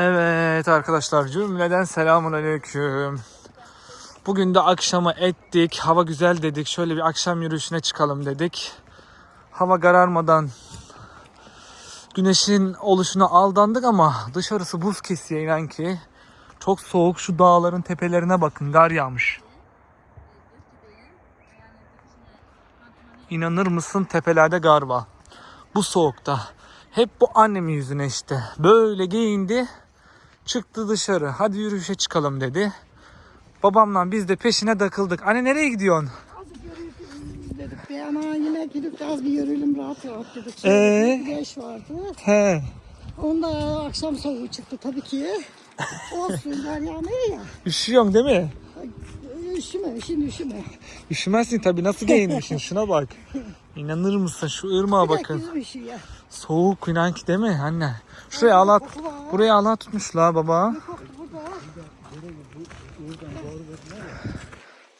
Evet arkadaşlar cümleden selamun aleyküm. Bugün de akşamı ettik. Hava güzel dedik. Şöyle bir akşam yürüyüşüne çıkalım dedik. Hava kararmadan güneşin oluşuna aldandık ama dışarısı buz kesiyor inan ki. Çok soğuk şu dağların tepelerine bakın gar yağmış. İnanır mısın tepelerde gar var. Bu soğukta. Hep bu annemin yüzüne işte. Böyle giyindi. Çıktı dışarı. Hadi yürüyüşe çıkalım dedi. Babamla biz de peşine takıldık. Anne nereye gidiyorsun? Azıcık yürüyüp dedik. Bir ana yine gidip az bir yürüyelim rahat rahat dedik. Ee? Şöyle bir Güneş vardı. He. Onda akşam soğuğu çıktı tabii ki. Olsun kar yağmıyor ya. Üşüyorsun değil mi? Üşüme, şimdi üşüme. Üşümezsin tabii. Nasıl giyinmişsin? Şuna bak. İnanır mısın? Şu ırmağa de bakın. yüzüm üşüyor. Soğuk inan ki değil mi anne? Şuraya var. buraya Allah tutmuşlar baba. Koktu burada.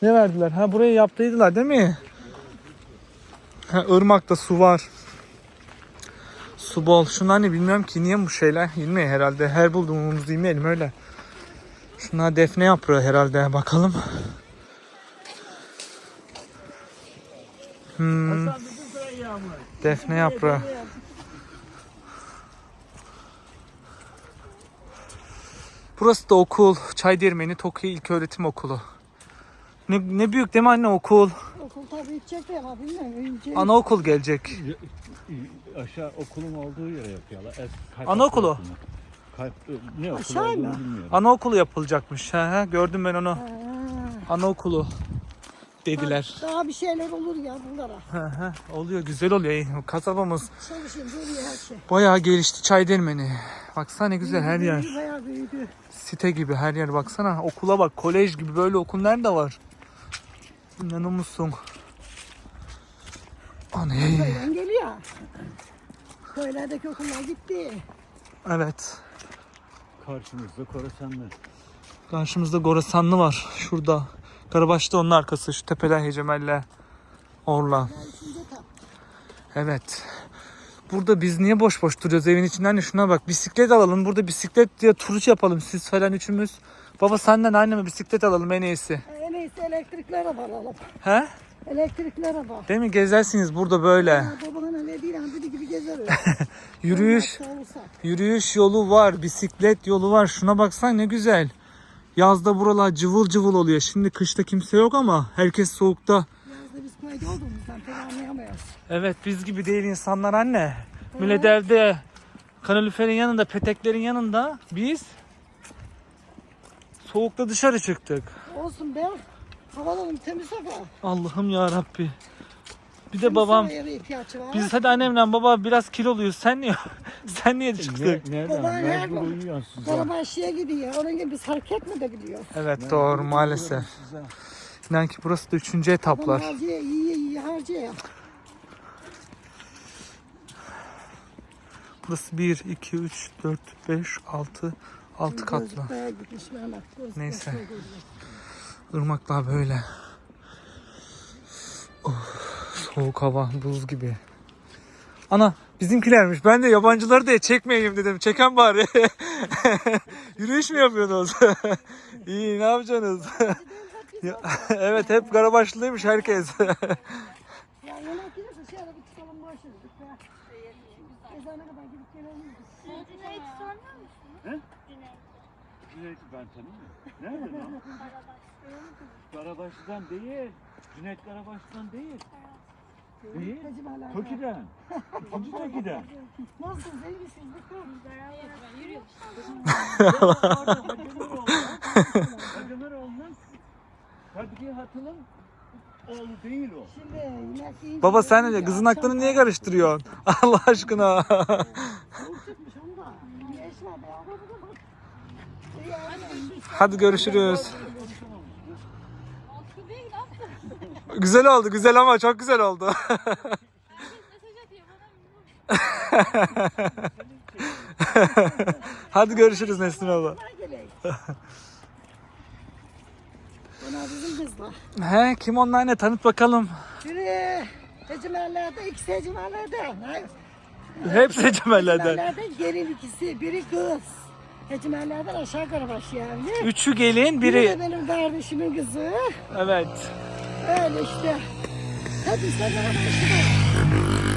Ne verdiler? Ha burayı yaptıydılar değil mi? Ha ırmakta su var. Su bol. Şunlar ne bilmiyorum ki niye bu şeyler yemeği herhalde. Her bulduğumuzu yemeyelim öyle. Şunlar defne yaprağı herhalde. Bakalım. Hmm. Defne yaprağı. Burası da okul. Çaydirmeni Tokiyo İlköğretim Okulu. Ne, ne büyük değil mi anne okul? Okul tabii gidecek ya bilmiyorum. Önce Anaokul gelecek. Aşağı okulun olduğu yere yapıyorlar. Es, Anaokulu? okulu. Kalp, ne okulu Aşağı mı? bilmiyorum. Anaokulu yapılacakmış. He, he, gördüm ben onu. Ha, Anaokulu dediler. Daha bir şeyler olur ya bunlara. He, he, oluyor güzel oluyor. Kasabamız Çalışın şey. bayağı gelişti Çaydirmeni. Baksana ne güzel her yer. Bayağı büyüdü. Site gibi her yer baksana. Okula bak kolej gibi böyle okul nerede var? İnanır musun? Anne. Köyden geliyor. Köylerdeki okullar gitti. Evet. Karşımızda Korasanlı. Karşımızda Gorasanlı var. Şurada. Karabaş'ta onun arkası. Şu tepeler Hecemelle. Orla. Evet. Burada biz niye boş boş duruyoruz evin içinde? Anne şuna bak. Bisiklet alalım. Burada bisiklet diye turuç yapalım. Siz falan üçümüz. Baba senden anneme bisiklet alalım en iyisi. En iyisi elektrikli araba alalım. He? Elektrikli araba. Değil mi? Gezersiniz burada böyle. Babana ne değil hani dedi gibi gezeriz. Yürüyüş. Yürüyüş yolu var. Bisiklet yolu var. Şuna baksan ne güzel. Yazda buralar cıvıl cıvıl oluyor. Şimdi kışta kimse yok ama herkes soğukta. Köyde olduğumuzdan pek anlayamayız. Evet biz gibi değil insanlar anne. Millet evde kaloriferin yanında, peteklerin yanında biz soğukta dışarı çıktık. Olsun be. Havalanım temiz hava. Allah'ım ya Rabbi. Bir de babam biz hadi annemle baba biraz kiloluyuz. Sen niye sen niye çıktık? Ne, nereden? Baba nerede? Uyuyorsun size. Karabaşı'ya gidiyor. Onun gibi biz hareket mi de biliyor. Evet doğru maalesef. İnan ki burası da üçüncü etaplar. harcıyor, iyi. Burası 1, 2, 3, 4, 5, 6, 6 katlı. Neyse. gözlük. Irmaklar böyle. Oh, soğuk hava, buz gibi. Ana bizimkilermiş. Ben de yabancıları da çekmeyeyim dedim. Çeken bari. Yürüyüş mü yapıyorsunuz? İyi ne yapacaksınız? Ya, evet hep Karabaşlıymış herkes. Ya yemek gelirse şöyle bir çıkalım başladık ya. Ezana kadar gidip gelelim. Cüneyt ben tanımıyorum. Nerede lan? Karabaş'tan değil. Cüneyt Karabaş'tan değil. Değil. Toki'den. İkinci Toki'den. Nasıl zenginsiniz bakalım. Orada Hacılar oldu. Hacılar olmuş. Kadriye Hatıl'ın oğlu değil o. Şimdi. Baba sen de yiyince kızın aklını niye karıştırıyorsun? Allah aşkına. Hadi görüşürüz. Güzel oldu, güzel ama çok güzel oldu. Hadi görüşürüz Nesrin abla. Bunlar bizim kızlar. He, kim onlar ne? Tanıt bakalım. Biri Hecimerler'de, ikisi Hecimerler'de. Hayır. Hepsi cemellerden. Hecimerler'de gelin ikisi. Biri kız. Ecimerlerden aşağı Karabaş yani. Üçü gelin, Biri biri... de benim kardeşimin kızı. Evet. Öyle işte. Hep işte Karabaş'ta.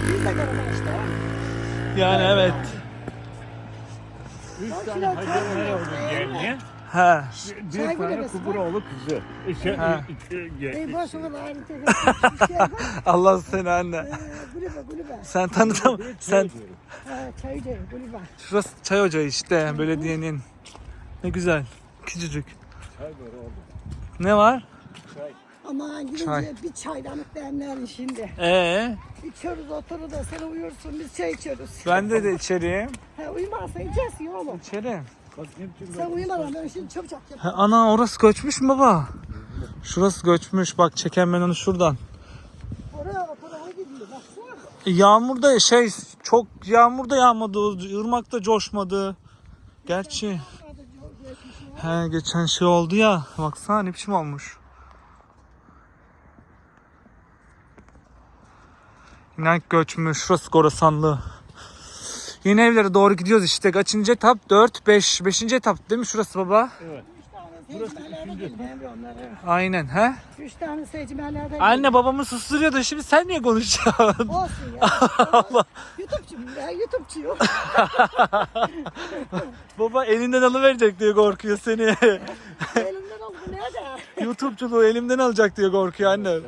Biz de Karabaş'ta. Yani evet. Üç tane Hacı koyuyor. gelini. He. Bir Çay tane var. Kuburoğlu kızı. İşte, Ha. Ey boş o kadar ayrı tefek. Bir şey yapar. Allah seni anne. Ee, Kulübe kulübe. Sen tanıdın mı? Sen Ha, çay değil kulübe. şurası çay ocağı işte belediyenin. Ne güzel. Küçücük. Çay var oğlum. Ne var? Çay. Aman gidince Çay. bir çaydanlık demlerin şimdi. Ee, İçiyoruz oturur da sen uyursun biz çay içiyoruz. ben de de içeriyim. Ha, uyumazsan içersin ya oğlum. İçerim. Bak ne biçim Sen uyumadan ben şimdi çabucak yapayım. ana orası göçmüş mü baba? Şurası göçmüş. Bak çeken ben onu şuradan. Oraya o tarafa gidiyor baksana. E, Yağmurda şey çok yağmurda yağmadı. Irmakta coşmadı. Gerçi he geçen şey oldu ya. Baksana ne biçim olmuş. İnan göçmüş. Şurası Gorasanlı. Yeni evlere doğru gidiyoruz işte. Kaçıncı etap? 4, 5. 5. etap değil mi şurası baba? Evet. Üç tane seçmenlerden geldi Emre onları. Aynen he? Üç tane seçmenlerden Anne babamı susturuyordu. Şimdi sen niye konuşuyorsun? Olsun ya. Allah. YouTube'cuyum ben YouTube'cuyum. Baba elinden alıverecek diye korkuyor seni. Elimden oldu nerede? YouTube'culuğu elimden alacak diye korkuyor anne. Ya.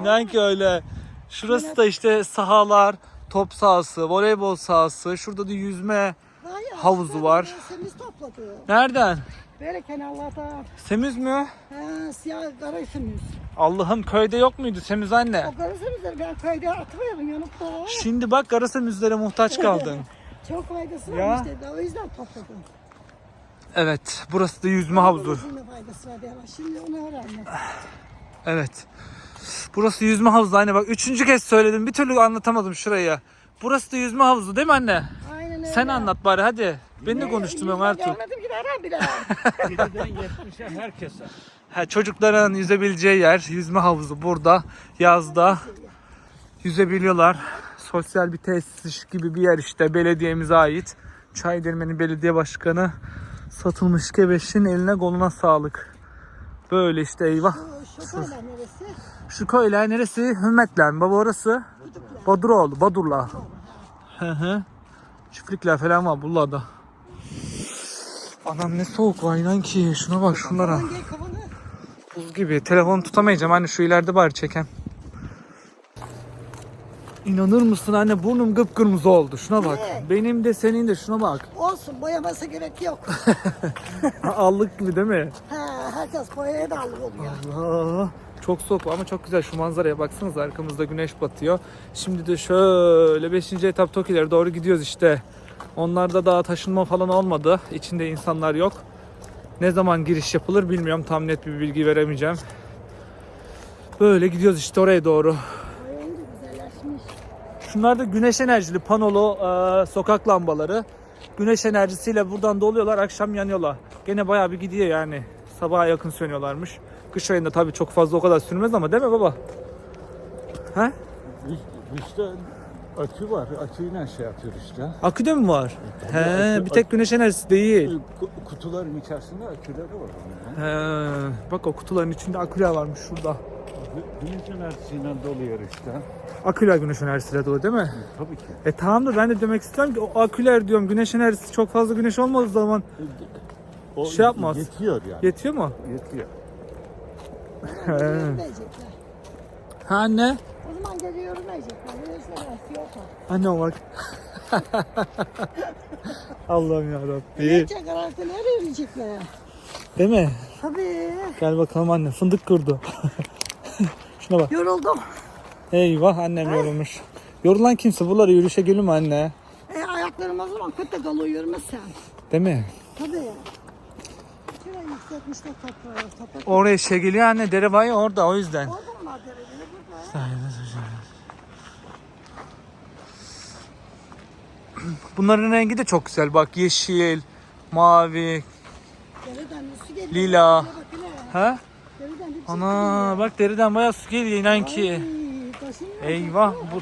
İnan ki öyle. Şurası da işte sahalar, top sahası, voleybol sahası. Şurada da yüzme. Var ya, Havuzu var. Semiz topladı. Nereden? Böyle kenarlarda. Semiz mi? Ha, siyah kara semiz. Allah'ım köyde yok muydu Semiz anne? O kara semizleri ben köyde atıverdim yanıkta. Şimdi bak kara semizlere muhtaç kaldın. Çok faydası Ya. varmış dedi. O yüzden topladım. Evet, burası da yüzme havuzu. Şimdi faydası var. Şimdi onu öğrendim. Evet. Burası yüzme havuzu anne bak üçüncü kez söyledim bir türlü anlatamadım şurayı. Burası da yüzme havuzu değil mi anne? Aynen öyle. Sen anlat bari hadi. Ben de konuştum Ertuğ. Görmedim ki nereden bile. 7'den 70'e herkese. Ha, çocukların yüzebileceği yer yüzme havuzu burada yazda yüzebiliyorlar. Sosyal bir tesis gibi bir yer işte belediyemize ait. Çaydirmeni Belediye Başkanı satılmış kebeşin eline koluna sağlık. Böyle işte eyvah. Şu şoförler neresi? Şu köyler neresi? Hürmetler baba orası. Baduroğlu, Badurla. Hı hı. Çiftlikler falan var buralarda. Anam ne soğuk var inan ki. Şuna bak şunlara. Buz gibi. Telefonu tutamayacağım anne şu ileride bari çeken. İnanır mısın anne burnum kıpkırmızı oldu. Şuna bak. Ne? Benim de senin de şuna bak. Olsun boyaması gerek yok. Allık gibi değil mi? ha, herkes boyaya da alır oluyor. Aa, çok soğuk ama çok güzel şu manzaraya baksanız arkamızda güneş batıyor. Şimdi de şöyle 5. etap Tokilere doğru gidiyoruz işte. Onlarda daha taşınma falan olmadı. İçinde insanlar yok. Ne zaman giriş yapılır bilmiyorum. Tam net bir bilgi veremeyeceğim. Böyle gidiyoruz işte oraya doğru. Şunlar da güneş enerjili panolu e, sokak lambaları. Güneş enerjisiyle buradan doluyorlar, akşam yanıyorlar. Gene bayağı bir gidiyor yani. Sabaha yakın sönüyorlarmış. Kış ayında tabii çok fazla o kadar sürmez ama değil mi baba? He? İşte akü var. Aküyle şey yapıyor işte. Akü de mi var? He, bir tek güneş enerjisi değil. Ku- Kutuların içerisinde aküleri var. onun ya. He, bak o kutuların içinde aküler varmış şurada. Gü- Güneş enerjisiyle doluyor işte. Aküler güneş enerjisiyle dolu değil mi? Tabii ki. E tamam da ben de demek istiyorum ki o aküler diyorum güneş enerjisi çok fazla güneş olmadığı zaman O Şey yapmaz. Yetiyor yani. yetiyor mu? Yetiyor. He. Yürümeyecekler. Ha anne? O zaman gece yürümeyecekler. Yürüyüşler yok. Anne bak. Allah'ım yarabbim. Gece karanlıkta nereye yürüyecekler? Değil mi? Tabii. Gel bakalım anne. Fındık kurdu. Şuna bak. Yoruldum. Eyvah annem yorulmuş. Yorulan kimse buralara yürüyüşe gelir mi anne? E, ayaklarım o zaman kötü dolu yürümezsen. Değil mi? Tabii. Şuraya yükseltmişler toprağı. Toprak. Oraya şey geliyor anne. Dere var ya orada o yüzden. Orada mı var burada? Bunların rengi de çok güzel. Bak yeşil, mavi. Dereden su geliyor. Lila. Ha? Dereden bir çift Ana bak deriden bayağı su geliyor inan ki. geliyor. Ay, taşınıyor. Eyvah bu.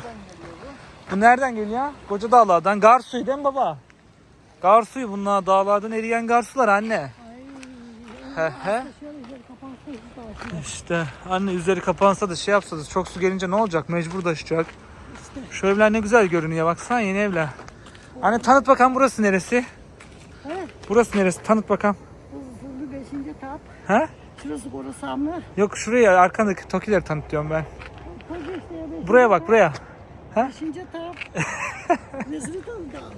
Bu nereden geliyor? Koca Dağlar'dan. Gar suyu değil mi baba? Gar suyu bunlar dağlardan eriyen gar sular anne. He he. İşte anne üzeri kapansa da şey yapsa da çok su gelince ne olacak? Mecbur taşıyacak. Şu evler ne güzel görünüyor baksana yeni evler. Anne tanıt bakalım burası neresi? He. Burası neresi? Tanıt bakalım. Bu huzurlu beşinci tat. He? Şurası Korusan mı? Yok şuraya arkandaki tokileri tanıt diyorum ben. Buraya bak buraya. Beşinci tat. Nesini tanıdın?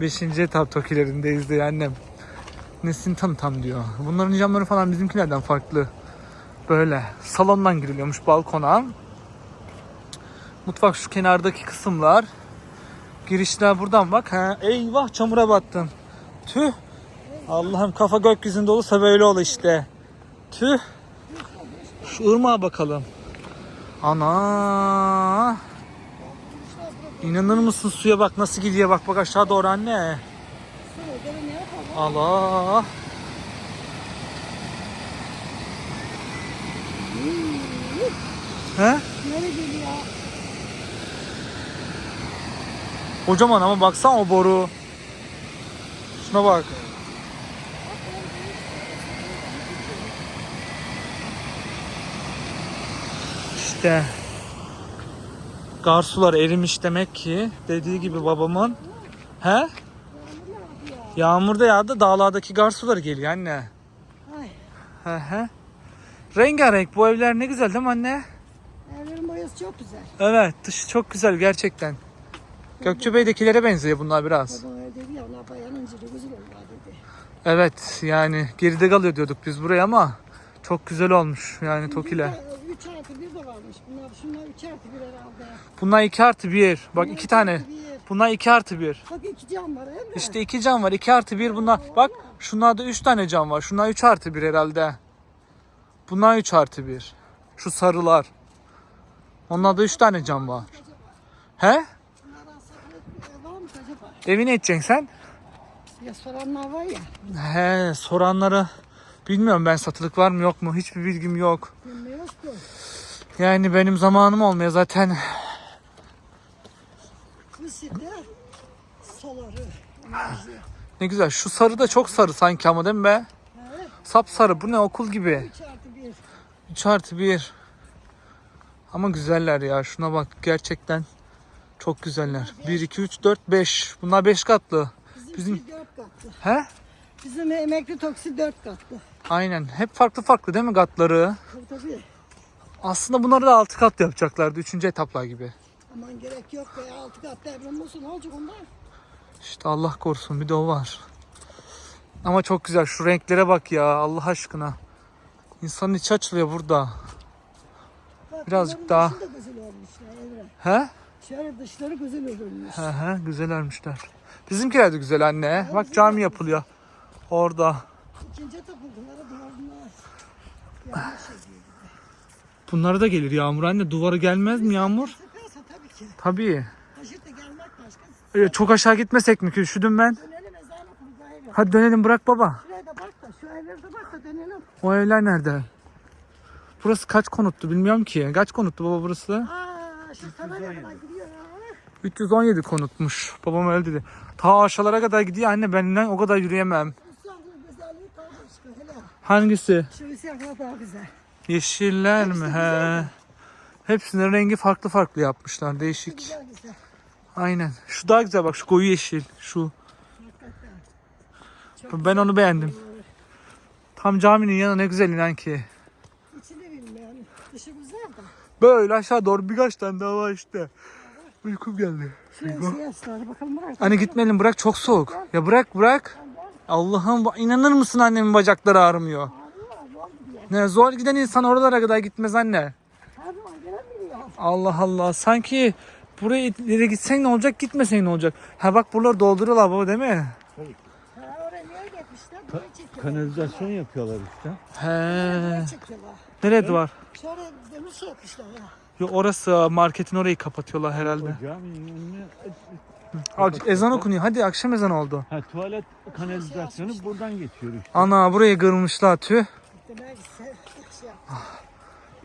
Beşinci etap tokilerindeyiz diyor annem. Nesini tanı tam diyor. Bunların camları falan bizimkilerden farklı. Böyle salondan giriliyormuş balkona. Mutfak şu kenardaki kısımlar. Girişler buradan bak. Ha, eyvah çamura battın. Tüh. Allah'ım kafa gökyüzünde olursa böyle ol işte. Tüh. Şu ırmağa bakalım. Ana. İnanır mısın suya bak nasıl gidiyor bak bak aşağı doğru anne. Allah. He? Nereye geliyor? Kocaman ama baksana o boru. Şuna bak. İşte. Garsular erimiş demek ki. Dediği gibi babamın. He? Yağmur da yağdı. Dağlardaki garsular geliyor anne. Ay. He he. Rengarenk bu evler ne güzel değil mi anne? Evlerin boyası çok güzel. Evet dışı çok güzel gerçekten. Gökçebey'dekilere benziyor bunlar biraz. Babam öyle dedi ya ona bayanın cili güzel oldu dedi. Evet yani geride kalıyor diyorduk biz buraya ama çok güzel olmuş yani Toki'ler. 3 artı 1 de varmış. Bunlar, şunlar 3 artı 1 herhalde. Bunlar 2 artı 1. Bak Bunlar iki üç tane. artı bir. Bunlar 2 artı 1. Bak iki cam var değil mi? İşte 2 cam var 2 artı 1 bunlar. Bak şunlarda 3 tane cam var. Şunlar 3 artı 1 herhalde. Bunlar 3 artı 1. Şu sarılar. Onlarda 3 tane cam var. He? Bunlardan saklı var mı acaba? Edeceksin sen? Ya soranlar var ya. He soranları bilmiyorum ben satılık var mı yok mu hiçbir bilgim yok. Bilmiyoruz ki. Yani benim zamanım olmuyor zaten. Ne güzel şu sarı da çok sarı sanki ama değil mi be? Evet. Sap sarı bu ne okul gibi. 3 artı 1. 3 artı 1. Ama güzeller ya şuna bak gerçekten çok güzeller. 1, 2, 3, 4, 5. Bunlar 5 katlı. Bizim, Bizim- Bizim 4 katlı. He? Bizim emekli toksi 4 katlı. Aynen. Hep farklı farklı değil mi katları? Tabii tabii. Aslında bunları da 6 kat yapacaklardı. 3. etaplar gibi. Aman gerek yok be. 6 katlı evren olsun. Ne olacak ondan? İşte Allah korusun bir de o var. Ama çok güzel şu renklere bak ya Allah aşkına. İnsanın içi açılıyor burada. Bak, Birazcık daha- da güzel olmuşlar. He? Şöyle dışları güzel olmuş. He he güzel örmüşler. Bizimkiler de güzel anne. Bak cami yapılıyor. Orada. İkinci tapıntılara duvarlar. Yanlış ediyor. Bunlara da gelir yağmur anne. Duvarı gelmez mi yağmur? Tabii ki. Tabii. Taşıt da gelmek başka. Ee, Çok aşağı gitmesek mi? Üşüdüm ben. Dönelim ezan okumuza evren. Hadi dönelim bırak baba. Şuraya da bak da şu evlere de bak da dönelim. O evler nerede? Burası kaç konuttu bilmiyorum ki. Kaç konuttu baba burası? Aa şu sana kadar gidiyor ya. 317 konutmuş. Babam öyle dedi. Ta aşağılara kadar gidiyor anne benden o kadar yürüyemem. İstanbul'un güzelliği kalmış hele. Hangisi? Şu siyahlar daha güzel. Yeşiller mi? He. Hepsinin rengi farklı farklı yapmışlar. Değişik. Güzel güzel. Aynen. Şu daha güzel bak şu koyu yeşil. Şu. Hakikaten. Ben onu beğendim. Tam caminin yanı ne güzel inan ki. İçini bilmiyorum. Dışı güzel de. Böyle aşağı doğru birkaç tane daha var işte. Uykum geldi. Siyahlar bakalım bırak. Anne gitmeyelim bırak çok soğuk. Ya bırak bırak. Allah'ım inanır mısın annemin bacakları ağrımıyor. Ne zor giden insan oralara kadar gitmez anne. Her zaman gelemiyor. Allah Allah sanki buraya ileri gitsen ne olacak gitmesen ne olacak. Ha bak buraları dolduruyorlar baba değil mi? Ha oraya niye gitmişler? Buraya çekiyorlar. Kanalizasyon yapıyorlar işte. He. Buraya çekiyorlar. Nereye duvar? Şöyle demir şey yapmışlar ya. Yo, orası marketin orayı kapatıyorlar herhalde. Caminin önüne ezan okunuyor. Hadi akşam ezan oldu. ha, tuvalet kanalizasyonu buradan geçiyor işte. Ana burayı kırmışlar tüh. Demek ki se- şey yap.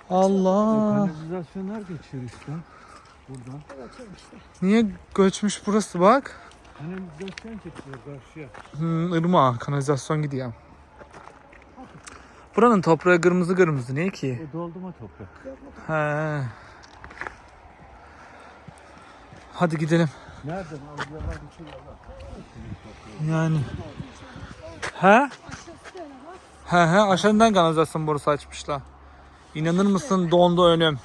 Allah. Kanalizasyonlar geçiyor işte. Buradan. Niye göçmüş burası bak. Kanalizasyon çekiyor karşıya. Hmm, ırmağa, kanalizasyon gidiyor. Buranın toprağı kırmızı kırmızı. Niye ki? O doldurma toprak. He. Hadi gidelim. Nereden şey. Yani. He? Aşağısı da öyle bak. He he aşağıdan kanalizasyon borusu açmışlar. İnanır mısın dondu önüm.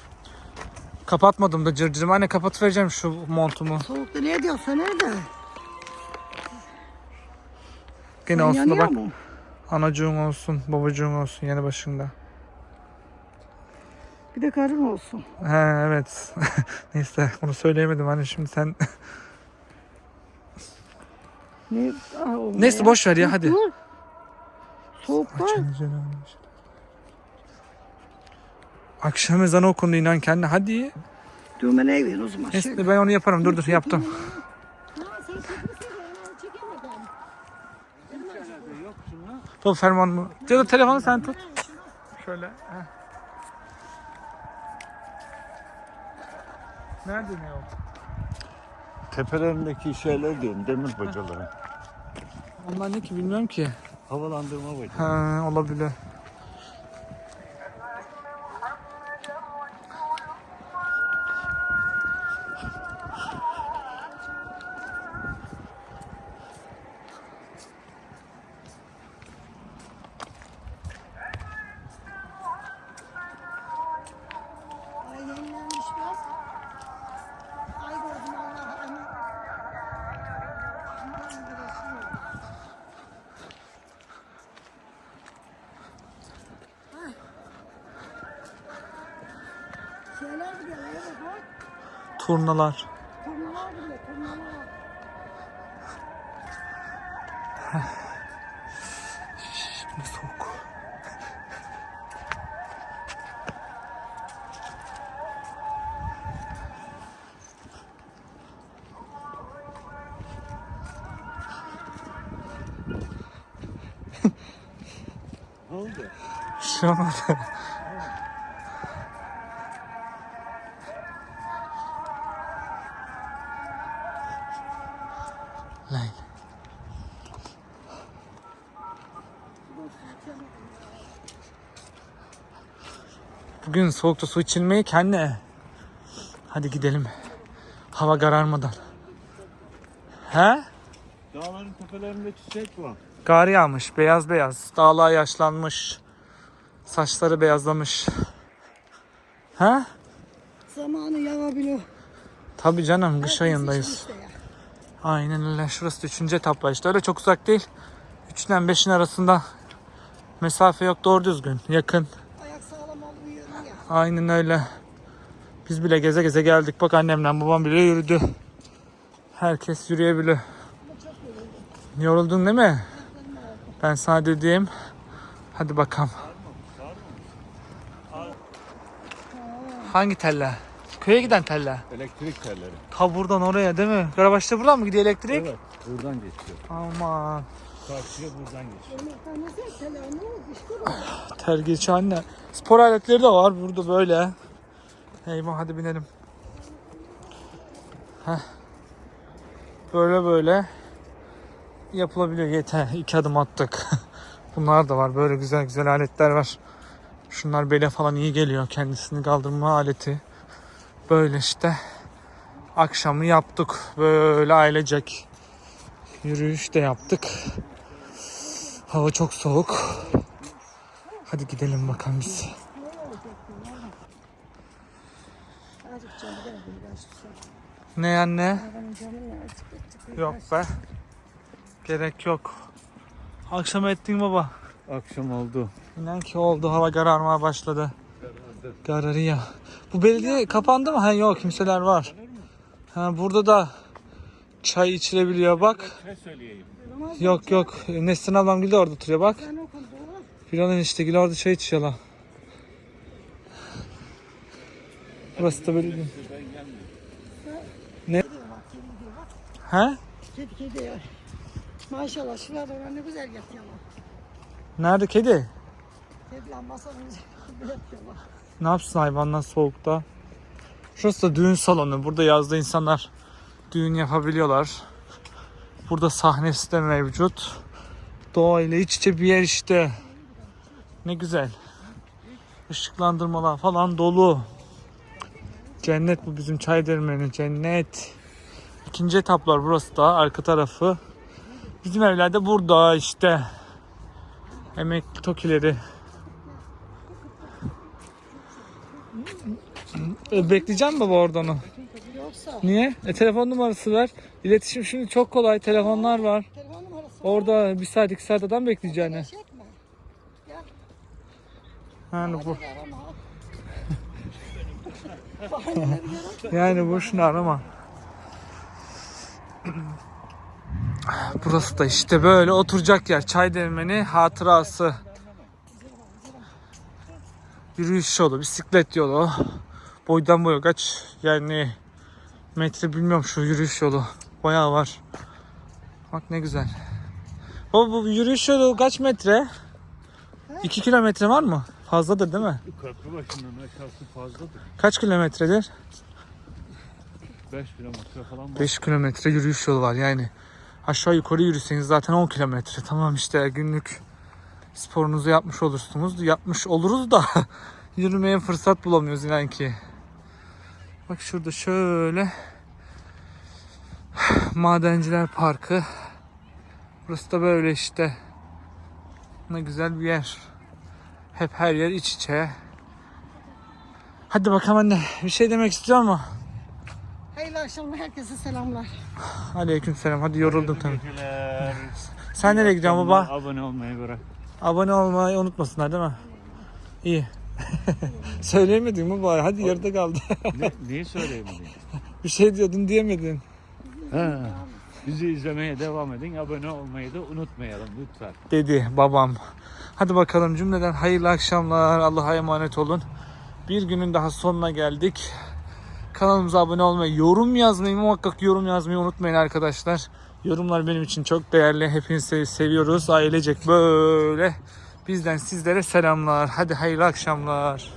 Kapatmadım da cırcırım. Anne kapatıvereceğim şu montumu. Soğukta ne diyorsun nerede? Gene olsun da bak. mu? Anacığın olsun, babacığın olsun yanı başında. Bir de karın olsun. He evet. Neyse onu söyleyemedim hani şimdi sen. Ne? Neyse boş ver ya hadi. Dur. Soğuk var. Akşam ezanı okundu inan kendine hadi. Düğme ne o zaman? Neyse ben onu yaparım dur dur yaptım. Dur ferman mı? Ya da telefonu sen tut. Şöyle. heh. Nerede ne o? Tepelerindeki şeyler diyorum demir bacaları. Onlar ne ki bilmiyorum ki. Havalandırma bacağı. Ha olabilir. Turnalar. Lan. Bugün soğukta su içilmeyi kendi. Hadi gidelim. Hava kararmadan. He? Dağların tepelerinde çiçek var. Kar yağmış, beyaz beyaz. Dağlar yaşlanmış. Saçları beyazlamış. He? Zamanı yağabiliyor. Tabii canım kış ayındayız. Aynen öyle. Şurası da üçüncü etapla işte. Öyle çok uzak değil. 3'den 5'in arasında mesafe yok. Doğru düzgün. Yakın. Ayak sağlam olmuyor ya. Aynen öyle. Biz bile geze geze geldik. Bak annemle babam bile yürüdü. Herkes yürüyebiliyor. Yoruldun değil mi? Ben sana dediğim. Hadi bakalım. Hangi telle? Köye giden telle. Elektrik telleri. Ta buradan oraya değil mi? Karabaş'ta buradan mı gidiyor elektrik? Evet. Buradan geçiyor. Aman. Karşıya buradan geçiyor. İşte bu. Tergiçi anne. Spor aletleri de var burada böyle. Eyvah hadi binelim. Heh. Böyle böyle yapılabiliyor. Yeter. iki adım attık. Bunlar da var. Böyle güzel güzel aletler var. Şunlar bele falan iyi geliyor. Kendisini kaldırma aleti. Böyle işte. Akşamı yaptık. Böyle ailecek. Yürüyüş de yaptık. Hava çok soğuk. Hadi gidelim bakalım biz. Ne anne? Yok be. Gerek yok. Akşam ettin baba. Akşam oldu. İnan ki oldu. Hava kararmaya başladı. Kararıyor. Bu belediye kapandı mı? Ha yok kimseler var. Ha burada da çay içilebiliyor bak. Yok yok. Nesrin ablam gibi de orada oturuyor bak. İşte gibi orada çay içiyorlar. Burası da belediye. Ne? Bak kedi? Kedi kedi ya. Maşallah şurada ne güzel yatıyorlar. Nerede kedi? Kediler masanın üzerinde yatıyorlar. Ne yapsın hayvanlar soğukta? Şurası da düğün salonu. Burada yazda insanlar düğün yapabiliyorlar. Burada sahnesi de mevcut. Doğayla iç içe bir yer işte. Ne güzel. Işıklandırmalar falan dolu. Cennet bu bizim çay dermeni. Cennet. İkinci etaplar burası da arka tarafı. Bizim evler de burada işte. Emekli tokileri. E, Bekleyeceğim baba orada onu. Yoksa Niye? E telefon numarası ver. İletişim şimdi çok kolay. Telefonlar var. telefon numarası Orada bir saat iki saat adam bekleyeceğini. Şey etme. Yani bu yani boşuna arama. Burası da işte böyle oturacak yer. Çay demleni hatırası. Yürüyüş yolu, bisiklet yolu. Boydan boya kaç yani metre bilmiyorum şu yürüyüş yolu. Bayağı var. Bak ne güzel. Baba bu yürüyüş yolu kaç metre? 2 kilometre var mı? Fazladır değil mi? Köprü başından aşağısı fazladır. Kaç kilometredir? 5 kilometre falan var. 5 kilometre yürüyüş yolu var yani. Aşağı yukarı yürüseniz zaten 10 kilometre. Tamam işte günlük sporunuzu yapmış olursunuz. Yapmış oluruz da yürümeye fırsat bulamıyoruz inan ki. Bak şurada şöyle Madenciler Parkı. Burası da böyle işte. Ne güzel bir yer. Hep her yer iç içe. Hadi bakalım anne. Bir şey demek istiyor mu? Hayırlı akşamlar herkese selamlar. Aleykümselam. Hadi yoruldum tabii. Sen nereye gidiyorsun baba? Abone olmayı bırak. Abone olmayı unutmasınlar değil mi? İyi. Söyleyemedin mi bari? Hadi yarıda kaldı. ne, neyi söyleyeyim bir şey diyordun diyemedin. Ha. Bizi izlemeye devam edin. Abone olmayı da unutmayalım lütfen. Dedi babam. Hadi bakalım cümleden hayırlı akşamlar. Allah'a emanet olun. Bir günün daha sonuna geldik. Kanalımıza abone olmayı, yorum yazmayı muhakkak yorum yazmayı unutmayın arkadaşlar. Yorumlar benim için çok değerli. Hepinizi seviyoruz. Ailecek böyle. Bizden sizlere selamlar. Hadi hayırlı akşamlar.